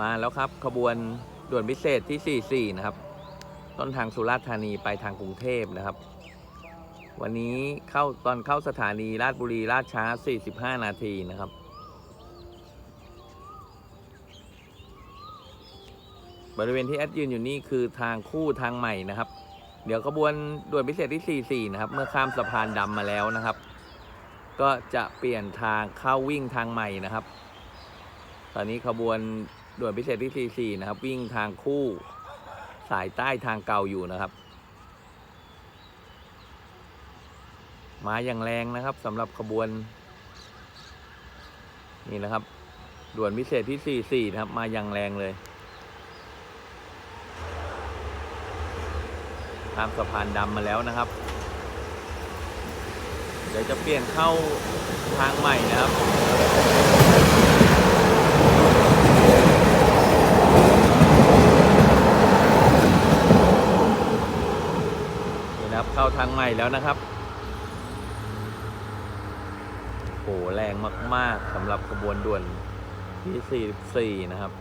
มาแล้วครับ ขบวนด่วนพิเศษที่ 44 นะครับ ต้นทางสุราษฎร์ธานีไปทางกรุงเทพนะครับ วันนี้เข้าตอนเข้าสถานีราชบุรีราชช้า 45 นาทีนะครับ บริเวณที่แอดยืนอยู่นี่คือทางคู่ทางใหม่นะครับ เดี๋ยวขบวนด่วนพิเศษที่ 44 นะครับ เมื่อข้ามสะพานดำมาแล้วนะครับ ก็จะเปลี่ยนทางเข้าวิ่งทางใหม่นะครับ ตอนนี้ขบวน ด่วนพิเศษที่ 44 นะครับ วิ่งทางคู่สายใต้ทางเก่าอยู่นะครับ มาอย่างแรงนะครับสำหรับขบวน นี่นะครับ ด่วนพิเศษที่ 44 นะครับ มาอย่างแรงเลยข้ามสะพานดำมาแล้วนะครับ เดี๋ยวจะเปลี่ยนเข้าทางใหม่นะครับ นะครับ เข้าทางใหม่แล้วนะครับโหแรงมาก ๆสำหรับขบวนด่วนที่ 44 นะครับ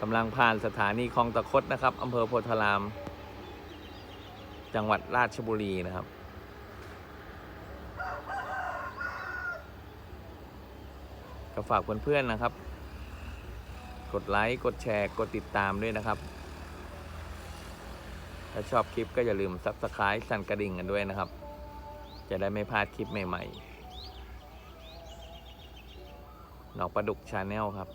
กำลังผ่านสถานีคลองตะคดนะครับอำเภอโพธาราม จังหวัดราชบุรีนะครับ ก็ฝากเพื่อนๆนะครับ กดไลค์กดแชร์กดติดตามด้วยนะครับถ้าชอบคลิปก็อย่าลืมซับสไคร b ์สั่นกระดิ่งกันด้วยนะครับ จะได้ไม่พลาดคลิปใหม่ๆหนอกประดุกชาแนลครับ